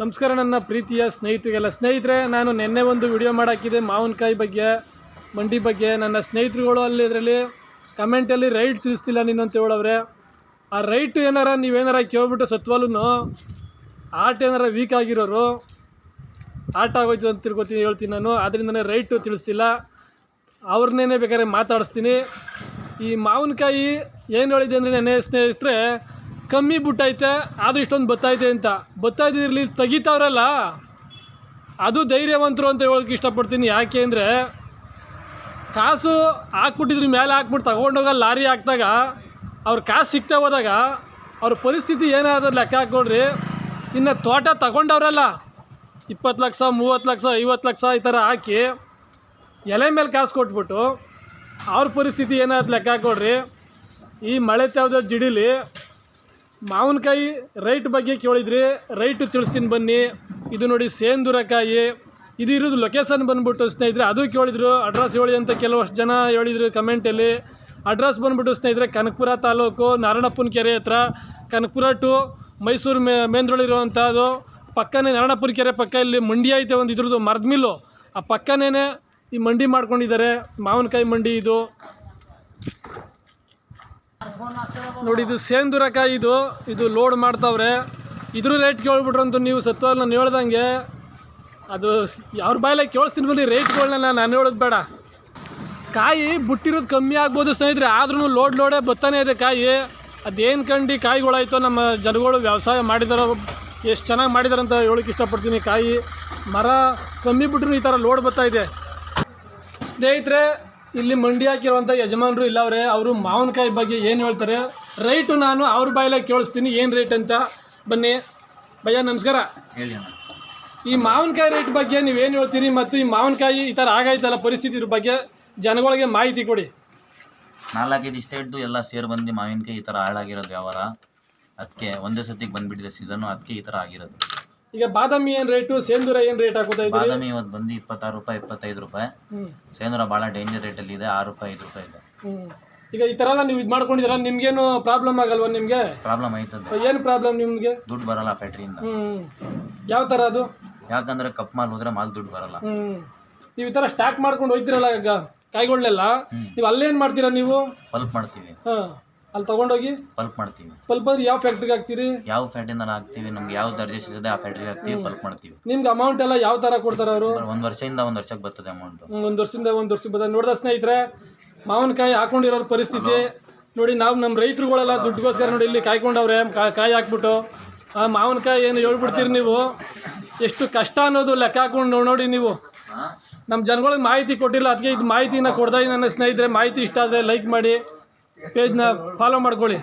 ನಮಸ್ಕಾರ ನನ್ನ ಪ್ರೀತಿಯ ಸ್ನೇಹಿತರಿಗೆಲ್ಲ. ಸ್ನೇಹಿತರೆ, ನಾನು ನಿನ್ನೆ ಒಂದು ವಿಡಿಯೋ ಮಾಡಾಕಿದೆ ಮಾವಿನಕಾಯಿ ಬಗ್ಗೆ, ಮಂಡಿ ಬಗ್ಗೆ. ನನ್ನ ಸ್ನೇಹಿತರುಗಳು ಅಲ್ಲಿ ಇದರಲ್ಲಿ ಕಮೆಂಟಲ್ಲಿ ರೈಟ್ ತಿಳಿಸ್ತಿಲ್ಲ ನೀನು ಅಂತ ಹೇಳವ್ರೆ. ಆ ರೈಟ್ ಏನಾರ ನೀವೇನಾರ ಕೇಳ್ಬಿಟ್ಟು ಸತ್ವಾಲೂ ಆಟ ಏನಾರ ವೀಕ್ ಆಗಿರೋರು, ಆಟ ಆಗೋಯ್ತು ಅಂತ ತಿಳ್ಕೊತೀನಿ, ಹೇಳ್ತೀನಿ ನಾನು. ಅದರಿಂದನೇ ರೈಟು ತಿಳಿಸ್ತಿಲ್ಲ. ಅವ್ರನ್ನೇ ಬೇಕಾದ್ರೆ ಮಾತಾಡಿಸ್ತೀನಿ. ಈ ಮಾವಿನಕಾಯಿ ಏನು ಹೇಳಿದೆ ಅಂದರೆ ನೆನೆ ಸ್ನೇಹಿತರೆ ಕಮ್ಮಿ ಬಿಟ್ಟೈತೆ, ಆದರೂ ಇಷ್ಟೊಂದು ಬತ್ತೈತೆ ಅಂತ. ಬತ್ತೈತಿರ್ಲಿ ತೆಗಿತಾವ್ರಲ್ಲ. ಅದು ಧೈರ್ಯವಂತರು ಅಂತ ಹೇಳೋಕೆ ಇಷ್ಟಪಡ್ತೀನಿ. ಯಾಕೆ ಅಂದರೆ, ಕಾಸು ಹಾಕ್ಬಿಟ್ಟಿದ್ರು ಮೇಲೆ ಹಾಕ್ಬಿಟ್ಟು ತಗೊಂಡೋಗ ಲಾರಿ ಹಾಕ್ದಾಗ, ಅವ್ರ ಕಾಸು ಸಿಗ್ತಾ ಹೋದಾಗ, ಅವ್ರ ಪರಿಸ್ಥಿತಿ ಏನಾದರೂ ಲೆಕ್ಕ ಹಾಕ್ಕೊಡ್ರಿ ಇನ್ನು ತೋಟ ತಗೊಂಡವ್ರಲ್ಲ, ಇಪ್ಪತ್ತು ಲಕ್ಷ, ಮೂವತ್ತು ಲಕ್ಷ, ಐವತ್ತು ಲಕ್ಷ ಈ ಥರ ಹಾಕಿ, ಎಲೆ ಮೇಲೆ ಕಾಸು ಕೊಟ್ಬಿಟ್ಟು, ಅವ್ರ ಪರಿಸ್ಥಿತಿ ಏನಾದ್ರು ಲೆಕ್ಕ ಹಾಕ್ಕೊಡ್ರಿ ಈ ಮಳೆ ತೆಗೆದ ಜಿಡಿಲಿ ಮಾವಿನಕಾಯಿ ರೈಟ್ ಬಗ್ಗೆ ಕೇಳಿದ್ರಿ, ರೈಟ್ ತಿಳಿಸ್ತೀನಿ ಬನ್ನಿ. ಇದು ನೋಡಿ ಸೇಂದುರಕಾಯಿ. ಇದು ಇರೋದು ಲೊಕೇಶನ್ ಬಂದ್ಬಿಟ್ಟು ಸ್ನೇಹಿತರೆ, ಅದು ಕೇಳಿದ್ರು, ಅಡ್ರೆಸ್ ಹೇಳಿ ಅಂತ ಕೆಲವಷ್ಟು ಜನ ಹೇಳಿದ್ರು ಕಮೆಂಟಲ್ಲಿ ಅಡ್ರೆಸ್ ಬಂದ್ಬಿಟ್ಟು ಸ್ನೇಹಿತರೆ, ಕನಕಪುರ ತಾಲೂಕು ನಾರಾಯಣಪ್ಪನ ಕೆರೆ ಹತ್ರ. ಕನಕಪುರ ಟು ಮೈಸೂರು ಮೇ ಮೇಂದ್ರೊಳಿರುವಂಥದ್ದು ಪಕ್ಕನೇ ನಾರಾಯಣಪ್ಪನ ಕೆರೆ ಪಕ್ಕ ಇಲ್ಲಿ ಮಂಡಿ ಐತೆ ಒಂದು ಇದ್ರದ್ದು ಮರದ ಮಿಲ್ಲು. ಆ ಪಕ್ಕನೇ ಈ ಮಂಡಿ ಮಾಡ್ಕೊಂಡಿದ್ದಾರೆ, ಮಾವಿನಕಾಯಿ ಮಂಡಿ ಇದು. ನೋಡಿ, ಇದು ಸೇಂದುರಕಾಯಿ ಇದು. ಇದು ಲೋಡ್ ಮಾಡ್ತಾವ್ರೆ. ಇದ್ರ ರೇಟ್ ಕೇಳ್ಬಿಟ್ರಂತೂ ನೀವು ಸತ್ವಾಲ್ ನಾನು ಹೇಳ್ದಂಗೆ. ಅದು ಅವ್ರ ಬಾಯಲ್ಲೇ ಕೇಳಿಸ್ತೀನಿ ಬನ್ನಿ ರೇಟ್ಗಳನ್ನ ನಾನು ಹೇಳೋದು ಬೇಡ. ಕಾಯಿ ಬಿಟ್ಟಿರೋದು ಕಮ್ಮಿ ಆಗ್ಬೋದು ಸ್ನೇಹಿತರೆ ಆದ್ರೂ ಲೋಡ್ ಲೋಡೇ ಬರ್ತಾನೆ ಇದೆ ಕಾಯಿ. ಅದೇನು ಕಂಡು ಕಾಯಿಗಳಾಯ್ತೋ ನಮ್ಮ ಜನಗಳು ವ್ಯವಸಾಯ ಮಾಡಿದಾರ, ಎಷ್ಟು ಚೆನ್ನಾಗಿ ಮಾಡಿದಾರೆ ಹೇಳೋಕೆ ಇಷ್ಟಪಡ್ತೀನಿ ಕಾಯಿ. ಮರ ಕಮ್ಮಿ ಬಿಟ್ಟರು ಈ ಥರ ಲೋಡ್ ಬರ್ತಾ ಇದೆ. ಸ್ನೇಹಿತರೆ ಇಲ್ಲಿ ಮಂಡಿ ಹಾಕಿರುವಂಥ ಯಜಮಾನರು ಇಲ್ಲ ಅವರೇ ಅವರು ಮಾವಿನಕಾಯಿ ಬಗ್ಗೆ ಏನು ಹೇಳ್ತಾರೆ? ರೈಟು ನಾನು ಅವ್ರ ಬಾಯಲ್ಲೇ ಕೇಳಿಸ್ತೀನಿ ಏನು ರೇಟ್ ಅಂತ. ಬನ್ನಿ. ಭಯ್ಯ ನಮಸ್ಕಾರ. ಹೇಳಿ ಅಣ್ಣ. ಈ ಮಾವಿನಕಾಯಿ ರೇಟ್ ಬಗ್ಗೆ ನೀವೇನು ಹೇಳ್ತೀರಿ ಮತ್ತು ಈ ಮಾವಿನಕಾಯಿ ಈ ಥರ ಆಗೈತಲ್ಲ ಪರಿಸ್ಥಿತಿ ಇದ್ರ ಬಗ್ಗೆ ಜನಗಳಿಗೆ ಮಾಹಿತಿ ಕೊಡಿ. ನಾಲ್ಕೈದು ಸ್ಟೇಟ್ದು ಎಲ್ಲ ಸೇರ್ ಬಂದು ಮಾವಿನಕಾಯಿ ಈ ಥರ ಹಾಳಾಗಿರೋದು ವ್ಯವಹಾರ. ಅದಕ್ಕೆ ಒಂದೇ ಸತಿಗೆ ಬಂದ್ಬಿಟ್ಟಿದೆ ಸೀಸನ್ನು ಅದಕ್ಕೆ ಈ ಥರ ಆಗಿರೋದು. ಈಗ ಬಾದಾಮಿ ಏನ್ ರೇಟು ಸೇಂದೂರ ಏನ್ ರೇಟ್ ಹಾಕೋತಾ ಇದ್ದೀರಿ? ಬಾದಾಮಿ ಇವತ್ತು ಬಂದು ಇಪ್ಪತ್ತಾರು ರೂಪಾಯಿ ಇಪ್ಪತ್ತೈದು ರೂಪಾಯಿ. ಸೇಂದೂರ ಸೇಂದ್ರ ಭಾಳ ಡೇಂಜರ್ ರೇಟಲ್ಲಿ ಇದೆ ಆರು ರೂಪಾಯಿ ಐದು ರೂಪಾಯಿ ಇದೆ. ಈಗ ಈ ತರ ಎಲ್ಲ ನೀವು ಇದು ಮಾಡ್ಕೊಂಡಿದ್ದೀರ? ನಿಮ್ಗೇನು ಪ್ರಾಬ್ಲಮ್ ಆಗಲ್ವಾ ನಿಮ್ಗೆ? ಪ್ರಾಬ್ಲಮ್ ಆಯ್ತದೆ. ಏನು ಪ್ರಾಬ್ಲಮ್ ನಿಮ್ಗೆ? ದುಡ್ಡು ಬರಲ್ಲ ಫ್ಯಾಕ್ಟ್ರಿಯಿಂದ ಇಂದ. ಯಾವ ತರ ಅದು? ಯಾಕಂದ್ರೆ ಕಪ್ ಮಾಲ್ ಹೋದ್ರೆ ಮಾಲ್ ದುಡ್ಡು ಬರಲ್ಲ. ನೀವು ಈ ತರ ಸ್ಟಾಕ್ ಮಾಡ್ಕೊಂಡು ಹೋಯ್ತಿರಲ್ಲ ಈಗ ಕಾಯಿಗಳನ್ನೆಲ್ಲ. ನೀವು ಅಲ್ಲೇನ್ ಮಾಡ್ತೀರಾ ನೀವು? ಪಲ್ಪ್ ಮಾಡ್ತೀವಿ. ಹಾಂ. ಅಲ್ಲಿ ತಗೊಂಡೋಗಿ ಪಲ್ಪ್ ಮಾಡ್ತೀವಿ. ಪಲ್ಪ್ ಅಂದ್ರೆ ಯಾವ ಫ್ಯಾಕ್ಟ್ರಿಗೆ ಹಾಕ್ತೀರಿ? ಯಾವ ಫ್ಯಾಕ್ಟ್ರಿಂದ ಹಾಕ್ತೀವಿ ನಮ್ಗೆ ಯಾವ ದರ್ಜೆ ಸಿಗದೆ ಆ ಫ್ಯಾಕ್ಟ್ರಿಗೆ ಹಾಕ್ತೀವಿ ಪಲ್ಪ್ ಮಾಡ್ತೀವಿ. ನಿಮ್ಗೆ ಅಮೌಂಟ್ ಎಲ್ಲ ಯಾವ ಥರ ಕೊಡ್ತಾರೆ ಅವರು? ಒಂದು ವರ್ಷದಿಂದ ಒಂದು ವರ್ಷಕ್ಕೆ ಬರ್ತದೆ ಅಮೌಂಟ್ ಒಂದು ವರ್ಷದಿಂದ ಒಂದು ವರ್ಷಕ್ಕೆ ಬದ ನೋಡಿದ ಸ್ನೇಹಿತರೆ ಮಾವಿನಕಾಯಿ ಹಾಕೊಂಡಿರೋ ಪರಿಸ್ಥಿತಿ. ನೋಡಿ ನಾವು ನಮ್ಮ ರೈತರುಗಳೆಲ್ಲ ದುಡ್ಡುಗೋಸ್ಕರ ನೋಡಿ ಇಲ್ಲಿ ಕಾಯ್ಕೊಂಡವ್ರೆ ಕಾ- ಕಾಯಿ ಹಾಕ್ಬಿಟ್ಟು. ಆ ಮಾವಿನಕಾಯಿ ಏನು ಹೇಳ್ಬಿಡ್ತೀರಿ ನೀವು? ಎಷ್ಟು ಕಷ್ಟ ಅನ್ನೋದು ಲೆಕ್ಕ ಹಾಕೊಂಡು ನೋಡಿ ನೀವು. ನಮ್ಮ ಜನಗಳಿಗೆ ಮಾಹಿತಿ ಕೊಟ್ಟಿಲ್ಲ. ಅದಕ್ಕೆ ಇದು ಮಾಹಿತಿನ ಕೊಡ್ತಾ ಇದ್ದೀನಿ ನನ್ನ ಸ್ನೇಹಿತರೆ. ಮಾಹಿತಿ ಇಷ್ಟ ಆದರೆ ಲೈಕ್ ಮಾಡಿ. ಪೇಜ್ನ ಫಾಲೋ ಮಾಡ್ಕೊಳ್ಳಿ.